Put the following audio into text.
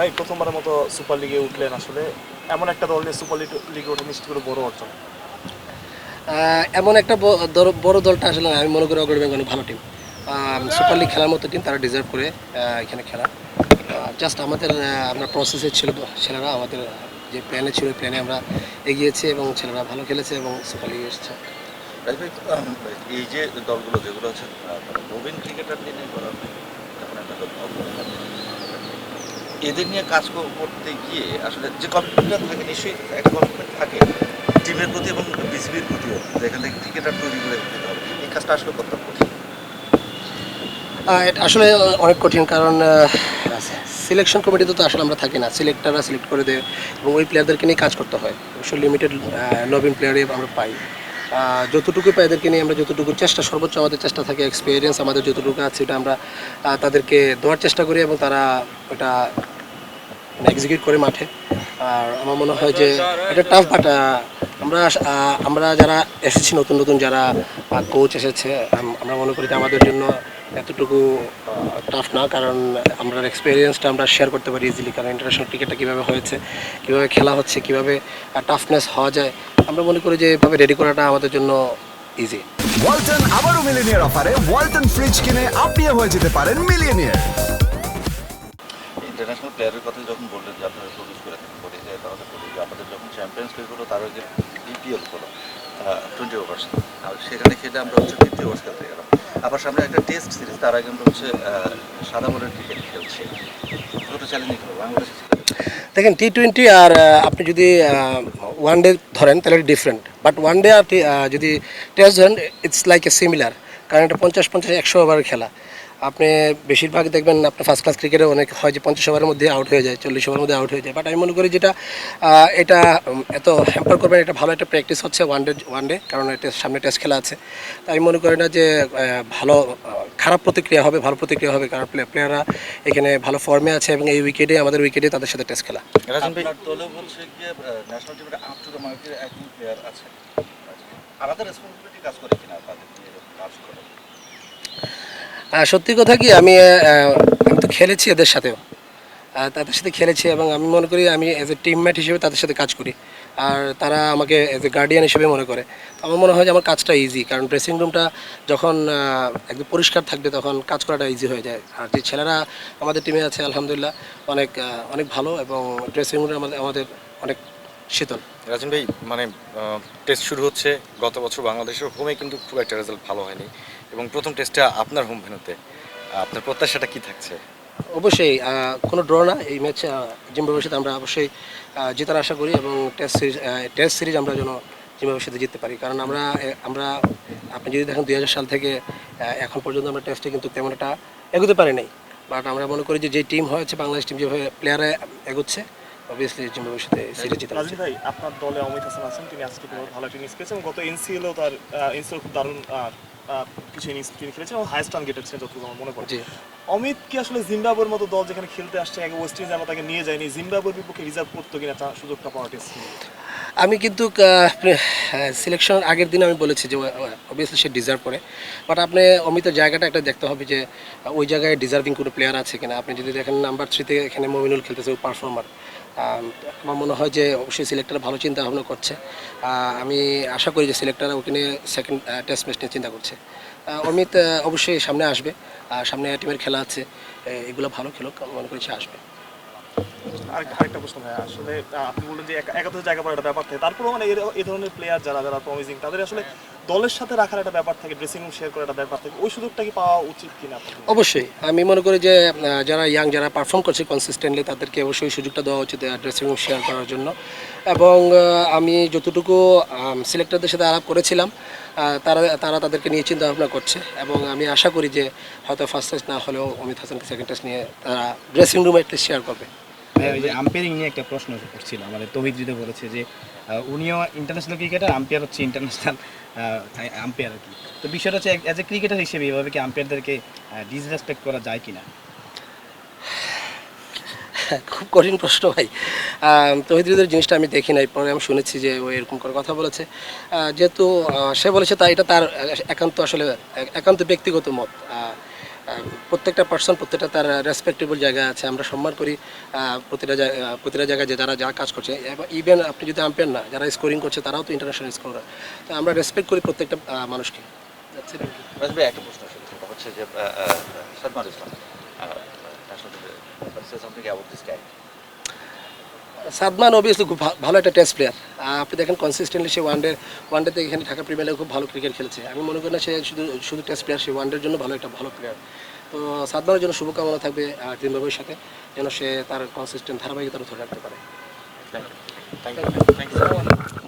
ভাই প্রথমবারের মতো সুপার লিগে উঠলেন আসলে। এমন একটা দল নিয়ে সুপার লিগে ওঠা নিশ্চিত করে বড় অর্জন। এমন একটা বড় দলটা আসলে আমি মনে করি অগ্রণী অনেক ভালো টিম সুপার লিগ খেলার মতো টিম তারা ডিজার্ভ করে এখানে খেলা। জাস্ট আমাদের আমরা প্রসেসে ছিল ছেলেরা আমাদের যে প্ল্যানে ছিল প্ল্যানে আমরা এগিয়েছি এবং ছেলেরা ভালো খেলেছে এবং সুপার লিগে এসেছে। এই যে দলগুলো যেগুলো আছে মানে নবীন ক্রিকেটার নিয়ে করা তেমন একটা দল নয়। এদের নিয়ে কাজ করতে গিয়ে আসলে যে কমিটমেন্টটা থাকে, নিশ্চয়ই একটা কমিটমেন্ট থাকে, টিমের প্রতি এবং বিসিবির প্রতিও যেখান থেকে ক্রিকেটার তৈরি করে দিতে হবে। এই কাজটা আসলে কতটা কঠিন। এটা আসলে অনেক কঠিন, কারণ সিলেকশন কমিটিতে তো আসলে আমরা থাকি না। সিলেক্টাররা সিলেক্ট করে দেয় এবং ওই প্লেয়ারদেরকে নিয়ে কাজ করতে হয়। অবশ্য লিমিটেড নবীন প্লেয়ারই আমরা পাই। যতটুকু পাই এদেরকে নিয়ে আমরা যতটুকু চেষ্টা, সর্বোচ্চ আমাদের চেষ্টা থাকে এক্সপিরিয়েন্স আমাদের যতটুকু আছে, এটা আমরা তাদেরকে দেওয়ার চেষ্টা করি এবং তারা ওটা এক্সিকিউট করে মাঠে। আর আমার মনে হয় যে এটা টাফ বাট আমরা আমরা যারা এসেছি, নতুন নতুন যারা কোচ এসেছে আমরা মনে করি যে আমাদের জন্য এতটুকু টাফ না, কারণ আমরা এক্সপিরিয়েন্সটা আমরা শেয়ার করতে পারি ইজিলি কারণ ইন্টারন্যাশনাল ক্রিকেটটা কীভাবে হয়েছে, কীভাবে খেলা হচ্ছে, কীভাবে টাফনেস হওয়া যায়, আমরা মনে করি যে এভাবে রেডি করাটা আমাদের জন্য ইজি ওয়ালটন আবারও মিলিনিয়ার অফারে ওয়ালটন ফ্রিজ কিনে আপনিও হয়ে যেতে পারেন মিলিয়নিয়ার ইন্টারন্যাশনাল প্লেয়ারের কথা যখন বললেন যে আপনারা প্রডিউস করে থাকেন করে যে তাহলে বলি যে আমাদের যখন চ্যাম্পিয়ন্স লিগ হলো, তার আগে বিপিএল হলো টোয়েন্টি ওভার্স আর সেখানে খেলে আমরা হচ্ছে ফিফটি ওভার্স খেলতে গেলাম। আবার সামনে একটা টেস্ট সিরিজ তার আগে আমরা হচ্ছে সাদা বলের ক্রিকেট খেলছি। কত চ্যালেঞ্জিং হলো? বাংলাদেশের দেখেন টি টোয়েন্টি আর আপনি যদি ওয়ান ডে ধরেন, তাহলে ডিফারেন্ট বাট ওয়ান ডে আর যদি টেস্ট ধরেন ইটস লাইক এ সিমিলার কারণ এটা পঞ্চাশ পঞ্চাশ, একশো ওভারের খেলা। আপনি বেশিরভাগ দেখবেন আপনার ফার্স্ট ক্লাস ক্রিকেটে অনেক হয় যে পঞ্চাশ ওভারের মধ্যে আউট হয়ে যায় চল্লিশ ওভারের মধ্যে আউট হয়ে যায়। বাট আমি মনে করি যেটা এটা এত হ্যাম্পার করবেন এটা ভালো একটা প্র্যাকটিস হচ্ছে ওয়ান ডে ওয়ান ডে কারণ এটা সামনে টেস্ট খেলা আছে। তাই আমি মনে করি না যে ভালো খারাপ প্রতিক্রিয়া হবে ভালো প্রতিক্রিয়া হবে কারণ প্লেয়াররা এখানে ভালো ফর্মে আছে এবং এই উইকেটে আমাদের উইকেটে তাদের সাথে টেস্ট খেলা। আলাদা রেসপন্সিবিলিটি কাজ করে কিনা তাদের নিয়ে কাজ করে? সত্যি কথা কি, আমি আমি তো খেলেছি এদের সাথেও। তাদের সাথে খেলেছি এবং আমি মনে করি আমি এজ এ টিমমেট হিসেবে তাদের সাথে কাজ করি। আর তারা আমাকে এজ এ গার্ডিয়ান হিসেবে মনে করে। আমার মনে হয় যে আমার কাজটা ইজি কারণ ড্রেসিং রুমটা যখন একদম পরিষ্কার থাকবে তখন কাজ করাটা ইজি হয়ে যায়। আর যে ছেলেরা আমাদের টিমে আছে, আলহামদুলিল্লাহ, অনেক অনেক ভালো এবং ড্রেসিং রুমটা আমাদের আমাদের অনেক শীতল। রাজন ভাই মানে টেস্ট শুরু হচ্ছে গত বছর বাংলাদেশের হোমে কিন্তু খুব একটা রেজাল্ট ভালো হয়নি। এবং প্রথম টেস্টটা আপনার হোম ভেনুতে আপনার প্রত্যাশাটা কি থাকছে? অবশ্যই কোনো ড্র না। এই ম্যাচ জিম্বাবুয়ের সাথে আমরা অবশ্যই জেতার আশা করি এবং টেস্ট সিরিজ টেস্ট সিরিজ আমরা যেন জিম্বাবুয়ের সাথে জিততে পারি। কারণ আমরা আমরা আপনি যদি দেখেন দুই হাজার সাল থেকে এখন পর্যন্ত আমরা টেস্টে কিন্তু তেমন একটা এগোতে পারি নাই। বাট আমরা মনে করি যে যে টিম হয়েছে বাংলাদেশ টিম যেভাবে প্লেয়ারে এগোচ্ছে অবভিয়াসলি জিম্বাবুয়ের ভবিষ্যতে সিরিজ জিতে রাজীব ভাই আপনার দলে অমিত হাসান আছেন তিনি আজকে ভালো একটা ইনিংস পেয়েছেন গত এনসিএলও তার এনসিএল খুব দারুণ আহ, কিছু ইনিংস তিনি খেলেছেন এবং হাইস্ট রান গেটেছেন যতটুকু আমার মনে পড়ছে জি। অমিত কি আসলে জিম্বাবুয়ের মতো দল যেখানে খেলতে আসছে আগে ওয়েস্ট ইন্ডিজ আমরা তাকে নিয়ে যায়নি জিম্বাবুয়ের বিপক্ষে রিজার্ভ করতো কিনা তার সুযোগটা পাওয়া টেস্ট আমি কিন্তু সিলেকশন আগের দিন আমি বলেছি যে অবভিয়াসলি সে ডিজার্ভ করে। বাট আপনি অমিতের জায়গাটা একটা দেখতে হবে যে ওই জায়গায় ডিজার্ভিং কোনো প্লেয়ার আছে কিনা। আপনি যদি দেখেন নাম্বার থ্রিতে এখানে মমিনুল খেলতেছে পারফর্মার আমার মনে হয় যে অবশ্যই সিলেক্টর ভালো চিন্তা ভাবনা করছে আমি আশা করি যে সিলেক্টর ওখানে সেকেন্ড টেস্ট ম্যাচ নিয়ে চিন্তা করছে। অমিত অবশ্যই সামনে আসবে। সামনে টিমের খেলা আছে। এগুলো ভালো খেলুক, মনে করি সে আসবে। আরেকটা প্রশ্ন ভাই, আসলে আপনি বললেন যে একা- একাদশ জায়গা পাওয়ার একটা ব্যাপার থাকে। তারপরেও মানে এই ধরনের প্লেয়ার যারা যারা প্রমিজিং তাদের আসলে দলের সাথে রাখার একটা ব্যাপার থাকে ড্রেসিং রুম শেয়ার করার একটা ব্যাপার থাকে। ওই সুযোগটা কি পাওয়া উচিত কিনা? অবশ্যই। আমি মনে করি যে যারা ইয়াং যারা পারফর্ম করছে কনসিস্টেন্টলি তাদেরকে অবশ্যই সুযোগটা দেওয়া উচিত ড্রেসিং রুম শেয়ার করার জন্য। এবং আমি যতটুকু সিলেক্টরদের সাথে আলাপ করেছিলাম তারা তারা তাদেরকে নিয়ে চিন্তা ভাবনা করছে এবং আমি আশা করি যে হয়তো ফার্স্ট টেস্ট না হলেও অমিত হাসানকে সেকেন্ড টেস্ট নিয়ে তারা ড্রেসিং রুমে একটা শেয়ার করবে। ওই যে আম্পায়ারিং নিয়ে একটা প্রশ্ন করছিল, আমাদের তহিদ যদি বলেছে যে উনিও ইন্টারন্যাশনাল ক্রিকেটার আম্পায়ার হচ্ছে ইন্টারন্যাশনাল আম্পায়ার আর কি। তো বিষয়টা হচ্ছে অ্যাজ এ ক্রিকেটার হিসেবে এভাবে কি আম্পায়ারদেরকে ডিসরেসপেক্ট করা যায় কিনা? খুব কঠিন প্রশ্ন ভাই। তহিদুদের জিনিসটা আমি দেখি নাই, পরে আমি শুনেছি যে ও এরকম করে কথা বলেছে। যেহেতু সে বলেছে তাই এটা তার একান্ত আসলে, একান্ত ব্যক্তিগত মত। প্রত্যেকটা পার্সন প্রত্যেকটা তার রেসপেক্টেবল জায়গা আছে, আমরা সম্মান করি। প্রতিটা প্রতিটা জায়গায় যে যারা যা কাজ করছে ইভেন আপনি যদি আম্পায়ার না, যারা স্কোরিং করছে, তারাও তো ইন্টারন্যাশনাল স্কোরার তো আমরা রেসপেক্ট করি প্রত্যেকটা মানুষকে। একটা প্রশ্ন হচ্ছে যে সাদমান অবভিয়াসলি খুব ভালো একটা টেস্ট প্লেয়ার আপনি দেখেন কনসিস্টেন্টলি সে ওয়ানডে ওয়ানডেতে এখানে ঢাকা প্রিমিয়ার লিগে খুব ভালো ক্রিকেট খেলেছে। আমি মনে করি না সে শুধু শুধু টেস্ট প্লেয়ার সে ওয়ানডের জন্য ভালো একটা ভালো প্লেয়ার তো সাদমানের জন্য শুভকামনা থাকবে জিম্বাবুয়ের সাথে যেন সে তার কনসিস্টেন্ট ধারাবাহিকতা ধরে রাখতে পারে। Thank you thank you